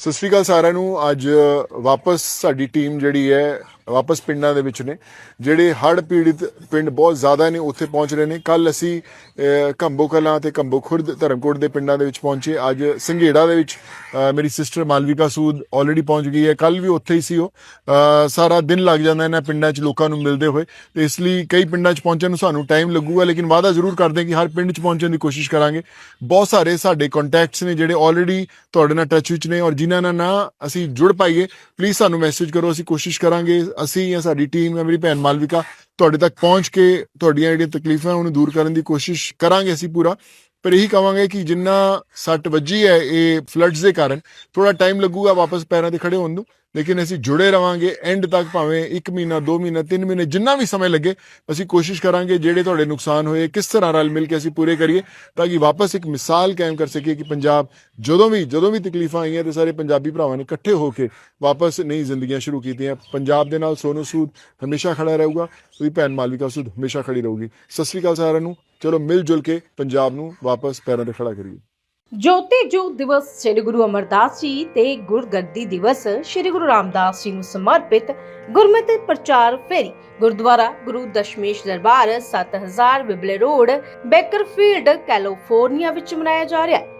ਸਤਿ ਸ਼੍ਰੀ ਅਕਾਲ ਸਾਰਿਆਂ ਨੂੰ। ਅੱਜ ਵਾਪਸ ਸਾਡੀ ਟੀਮ ਜਿਹੜੀ ਹੈ ਵਾਪਸ ਪਿੰਡਾਂ ਦੇ ਵਿੱਚ ਨੇ ਜਿਹੜੇ ਹੜ੍ਹ ਪੀੜਿਤ ਪਿੰਡ ਬਹੁਤ ਜ਼ਿਆਦਾ ਨੇ ਉੱਥੇ ਪਹੁੰਚ ਰਹੇ ਨੇ। ਕੱਲ ਅਸੀਂ ਅਹ, ਕੰਬੋ ਕਲਾਂ ਤੇ ਕੰਬੋ ਖੁਰਦ ਧਰਮਕੋਟ ਦੇ ਪਿੰਡਾਂ ਦੇ ਵਿੱਚ ਪਹੁੰਚੇ। ਅੱਜ ਸੰਘੇੜਾ ਦੇ ਵਿੱਚ ਮੇਰੀ ਸਿਸਟਰ ਮਾਲਵਿਕਾ ਸੂਦ ਆਲਰੇਡੀ ਪਹੁੰਚ ਗਈ ਹੈ। ਕੱਲ ਵੀ ਉੱਥੇ ਹੀ ਸੀ ਉਹ। ਸਾਰਾ ਦਿਨ ਲੱਗ ਜਾਂਦਾ ਇਹਨਾਂ ਪਿੰਡਾਂ 'ਚ ਲੋਕਾਂ ਨੂੰ ਮਿਲਦੇ ਹੋਏ। ਤੇ ਇਸ ਲਈ ਕਈ ਪਿੰਡਾਂ 'ਚ ਪਹੁੰਚਣ ਨੂੰ ਸਾਨੂੰ ਟਾਈਮ ਲੱਗੂਗਾ ਲੇਕਿਨ ਵਾਅਦਾ ਜ਼ਰੂਰ ਕਰਦੇ ਹਾਂ ਕਿ ਹਰ ਪਿੰਡ 'ਚ ਪਹੁੰਚਣ ਦੀ ਕੋਸ਼ਿਸ਼ ਕਰਾਂਗੇ। ਬਹੁਤ ਸਾਰੇ ਸਾਡੇ ਕੰਟੈਕਟਸ ਨੇ ਜਿਹੜੇ ਆਲਰੇਡੀ ਤੁਹਾਡੇ ਨਾਲ ਟੱਚ ਵਿੱਚ ਨੇ ਔਰ ਜਿਨ੍ਹਾਂ ਨਾਲ ਨਾ ਅਸੀਂ ਜੁੜ ਪਾਈਏ ਪਲੀਜ਼ ਸਾਨੂੰ ਮੈਸੇਜ ਕਰੋ ਅਸੀਂ ਕੋਸ਼ਿਸ਼ ਕਰਾਂਗੇ। ਅਸੀਂ ਜਾਂ ਸਾਡੀ ਟੀਮ ਜਾਂ ਮੇਰੀ ਭੈਣ ਮਾਲਵਿਕਾ ਤੁਹਾਡੇ ਤੱਕ ਪਹੁੰਚ ਕੇ ਤੁਹਾਡੀਆਂ ਜਿਹੜੀਆਂ ਤਕਲੀਫਾਂ ਉਹਨੂੰ ਦੂਰ ਕਰਨ ਦੀ ਕੋਸ਼ਿਸ਼ ਕਰਾਂਗੇ ਅਸੀਂ ਪੂਰਾ। ਪਰ ਇਹੀ ਕਵਾਂਗੇ ਕਿ ਜਿੰਨਾ ਸੱਟ ਵੱਜੀ ਹੈ, ਇਹ ਫਲੱਡਸ ਦੇ ਕਾਰਨ ਥੋੜਾ ਟਾਈਮ ਲੱਗੂਗਾ ਵਾਪਸ ਪੈਰਾਂ ਤੇ ਖੜੇ ਹੋਣ ਨੂੰ, ਲੇਕਿਨ ਅਸੀਂ ਜੁੜੇ ਰਵਾਂਗੇ ਐਂਡ ਤੱਕ ਭਾਵੇਂ 1 ਮਹੀਨਾ 2 ਮਹੀਨਾ 3 ਮਹੀਨੇ, ਜਿੰਨਾ ਵੀ ਸਮੇਂ ਲੱਗੇ, ਅਸੀਂ ਕੋਸ਼ਿਸ਼ ਕਰਾਂਗੇ ਜਿਹੜੇ ਤੁਹਾਡੇ ਨੁਕਸਾਨ ਹੋਏ, ਕਿਸ ਤਰ੍ਹਾਂ ਰਲ ਮਿਲ ਕੇ ਅਸੀਂ ਪੂਰੇ ਕਰੀਏ, ਤਾਂ ਕਿ ਵਾਪਸ ਇੱਕ ਮਿਸਾਲ ਕਾਇਮ ਕਰ ਸਕੀਏ ਕਿ ਪੰਜਾਬ ਜਦੋਂ ਵੀ ਜਦੋਂ ਵੀ ਤਕਲੀਫਾਂ ਆਈਆਂ ਤੇ ਸਾਰੇ ਪੰਜਾਬੀ ਭਰਾਵਾਂ ਨੇ ਇਕੱਠੇ ਹੋ ਕੇ ਵਾਪਸ ਨਈ ਜ਼ਿੰਦਗੀਆਂ ਸ਼ੁਰੂ ਕੀਤੀਆਂ। ਪੰਜਾਬ ਦੇ ਨਾਲ ਸੋਨੂ ਸੂਦ ਹਮੇਸ਼ਾ ਖੜਾ ਰਹੂਗਾ, ਉਹਦੀ ਭੈਣ ਮਾਲਵਿਕਾ ਸੂਦ ਹਮੇਸ਼ਾ ਖੜੀ ਰਹੂਗੀ। ਸਤਿ ਸ੍ਰੀ ਅਕਾਲ ਸਾਰਿਆਂ ਨੂੰ। ਚਲੋ ਮਿਲ ਜੁਲ ਕੇ ਪੰਜਾਬ ਨੂੰ ਵਾਪਸ ਪੈਰਾਂ ਤੇ ਖੜਾ ਕਰੀਏ। ਜੋਤੀ ਜੋ ਦਿਵਸ ਸ੍ਰੀ ਗੁਰੂ ਅਮਰਦਾਸ ਜੀ ਤੇ ਗੁਰਗੱਦੀ ਦਿਵਸ ਸ੍ਰੀ ਗੁਰੂ ਰਾਮਦਾਸ ਜੀ ਨੂੰ ਸਮਰਪਿਤ ਗੁਰਮਤਿ ਪ੍ਰਚਾਰ ਫੇਰੀ। Gurdwara Guru Dashmesh Darbar 7000 Wible road, Bakersfield, California ਵਿੱਚ ਮਨਾਇਆ ਜਾ ਰਿਹਾ ਹੈ।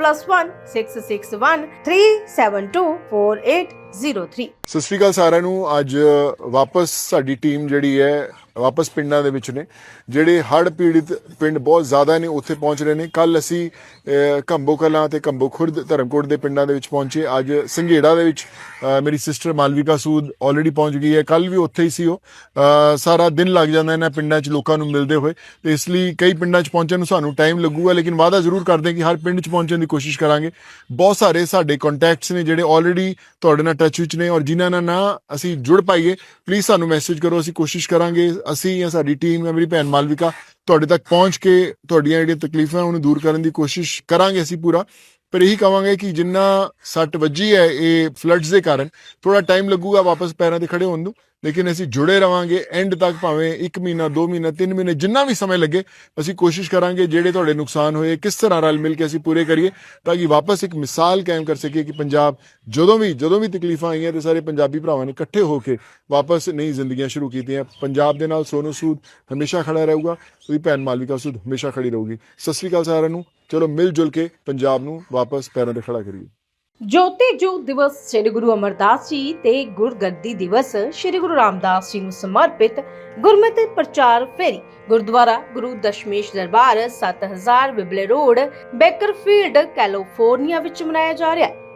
+1 661 372 4803 ਸਤਿ ਸ਼੍ਰੀ ਅਕਾਲ ਸਾਰਿਆਂ ਨੂੰ। ਅੱਜ ਵਾਪਸ ਸਾਡੀ ਟੀਮ ਜਿਹੜੀ ਹੈ ਵਾਪਸ ਪਿੰਡਾਂ ਦੇ ਵਿੱਚ ਨੇ ਜਿਹੜੇ ਹੜ੍ਹ ਪੀੜਿਤ ਪਿੰਡ ਬਹੁਤ ਜ਼ਿਆਦਾ ਨੇ ਉੱਥੇ ਪਹੁੰਚ ਰਹੇ ਨੇ। ਕੱਲ ਅਸੀਂ ਅਹ, ਕੰਬੋ ਕਲਾਂ ਤੇ ਕੰਬੋ ਖੁਰਦ ਧਰਮਕੋਟ ਦੇ ਪਿੰਡਾਂ ਦੇ ਵਿੱਚ ਪਹੁੰਚੇ। ਅੱਜ ਸੰਘੇੜਾ ਦੇ ਵਿੱਚ ਮੇਰੀ ਸਿਸਟਰ ਮਾਲਵਿਕਾ ਸੂਦ ਆਲਰੇਡੀ ਪਹੁੰਚ ਗਈ ਹੈ। ਕੱਲ ਵੀ ਉੱਥੇ ਹੀ ਸੀ ਉਹ। ਸਾਰਾ ਦਿਨ ਲੱਗ ਜਾਂਦਾ ਇਹਨਾਂ ਪਿੰਡਾਂ 'ਚ ਲੋਕਾਂ ਨੂੰ ਮਿਲਦੇ ਹੋਏ। ਤੇ ਇਸ ਲਈ ਕਈ ਪਿੰਡਾਂ 'ਚ ਪਹੁੰਚਣ ਨੂੰ ਸਾਨੂੰ ਟਾਈਮ ਲੱਗੂਗਾ ਲੇਕਿਨ ਵਾਅਦਾ ਜ਼ਰੂਰ ਕਰਦੇ ਹਾਂ ਕਿ ਹਰ ਪਿੰਡ 'ਚ ਪਹੁੰਚਣ ਦੀ ਕੋਸ਼ਿਸ਼ ਕਰਾਂਗੇ। ਬਹੁਤ ਸਾਰੇ ਸਾਡੇ ਕੰਟੈਕਟਸ ਨੇ ਜਿਹੜੇ ਆਲਰੇਡੀ ਤੁਹਾਡੇ ਨਾਲ ਟੱਚ ਵਿੱਚ ਨੇ ਔਰ ਜਿਨ੍ਹਾਂ ਨਾਲ ਨਾ ਅਸੀਂ ਜੁੜ ਪਾਈਏ ਪਲੀਜ਼ ਸਾਨੂੰ ਮੈਸੇਜ ਕਰੋ, ਅਸੀਂ ਕੋਸ਼ਿਸ਼ ਕਰਾਂਗੇ। ਅਸੀਂ ਜਾਂ ਸਾਡੀ ਟੀਮ ਜਾਂ ਮੇਰੀ ਭੈਣ ਮਾਲਵਿਕਾ ਤੁਹਾਡੇ ਤੱਕ ਪਹੁੰਚ ਕੇ ਤੁਹਾਡੀਆਂ ਜਿਹੜੀਆਂ ਤਕਲੀਫਾਂ ਉਹਨੂੰ ਦੂਰ ਕਰਨ ਦੀ ਕੋਸ਼ਿਸ਼ ਕਰਾਂਗੇ ਅਸੀਂ ਪੂਰਾ। ਪਰ ਇਹੀ ਕਹਾਂਗੇ ਕਿ ਜਿੰਨਾ ਸੱਟ ਵੱਜੀ ਹੈ ਇਹ ਫਲੱਡਸ ਦੇ ਕਾਰਨ ਥੋੜਾ ਟਾਈਮ ਲੱਗੂਗਾ ਵਾਪਸ ਪੈਰਾਂ ਤੇ ਖੜੇ ਹੋਣ ਨੂੰ। ਲੇਕਿਨ ਅਸੀਂ ਜੁੜੇ ਰਵਾਂਗੇ ਐਂਡ ਤੱਕ ਭਾਵੇਂ 1 ਮਹੀਨਾ 2 ਮਹੀਨਾ 3 ਮਹੀਨੇ, ਜਿੰਨਾ ਵੀ ਸਮੇਂ ਲੱਗੇ, ਅਸੀਂ ਕੋਸ਼ਿਸ਼ ਕਰਾਂਗੇ ਜਿਹੜੇ ਤੁਹਾਡੇ ਨੁਕਸਾਨ ਹੋਏ, ਕਿਸ ਤਰ੍ਹਾਂ ਰਲ ਮਿਲ ਕੇ ਅਸੀਂ ਪੂਰੇ ਕਰੀਏ, ਤਾਂ ਕਿ ਵਾਪਸ ਇੱਕ ਮਿਸਾਲ ਕਾਇਮ ਕਰ ਸਕੀਏ ਕਿ ਪੰਜਾਬ ਜਦੋਂ ਵੀ ਜਦੋਂ ਵੀ ਤਕਲੀਫਾਂ ਆਈਆਂ ਤੇ ਸਾਰੇ ਪੰਜਾਬੀ ਭਰਾਵਾਂ ਨੇ ਇਕੱਠੇ ਹੋ ਕੇ ਵਾਪਸ ਨਈ ਜ਼ਿੰਦਗੀਆਂ ਸ਼ੁਰੂ ਕੀਤੀਆਂ। ਪੰਜਾਬ ਦੇ ਨਾਲ ਸੋਨੂ ਸੂਦ ਹਮੇਸ਼ਾ ਖੜਾ ਰਹੂਗਾ, ਉਹਦੀ ਭੈਣ ਮਾਲਵਿਕਾ ਸੂਦ ਹਮੇਸ਼ਾ ਖੜੀ ਰਹੂਗੀ। ਸਤਿ ਸ੍ਰੀ ਅਕਾਲ ਸਾਰਿਆਂ ਨੂੰ, ਚਲੋ ਮਿਲ ਜੁਲ ਕੇ ਪੰਜਾਬ ਨੂੰ ਵਾਪਸ ਪੈਰਾਂ ਤੇ ਖੜਾ ਕਰੀਏ। ਜੋਤੀ ਜੋਤ ਦਿਵਸ ਸ੍ਰੀ ਗੁਰੂ ਅਮਰਦਾਸ ਜੀ ਤੇ ਗੁਰਗੱਦੀ ਦਿਵਸ ਸ੍ਰੀ ਗੁਰੂ ਰਾਮਦਾਸ ਜੀ ਨੂੰ ਸਮਰਪਿਤ ਗੁਰਮਤਿ ਪ੍ਰਚਾਰ ਫੇਰੀ, gurdwara Guru Dashmesh Darbar 7000 Wible road, Bakersfield, California ਵਿੱਚ ਮਨਾਇਆ ਜਾ ਰਿਹਾ ਹੈ।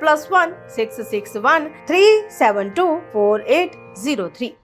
plus 1 6 6 1 3 7 2 4 8 0 3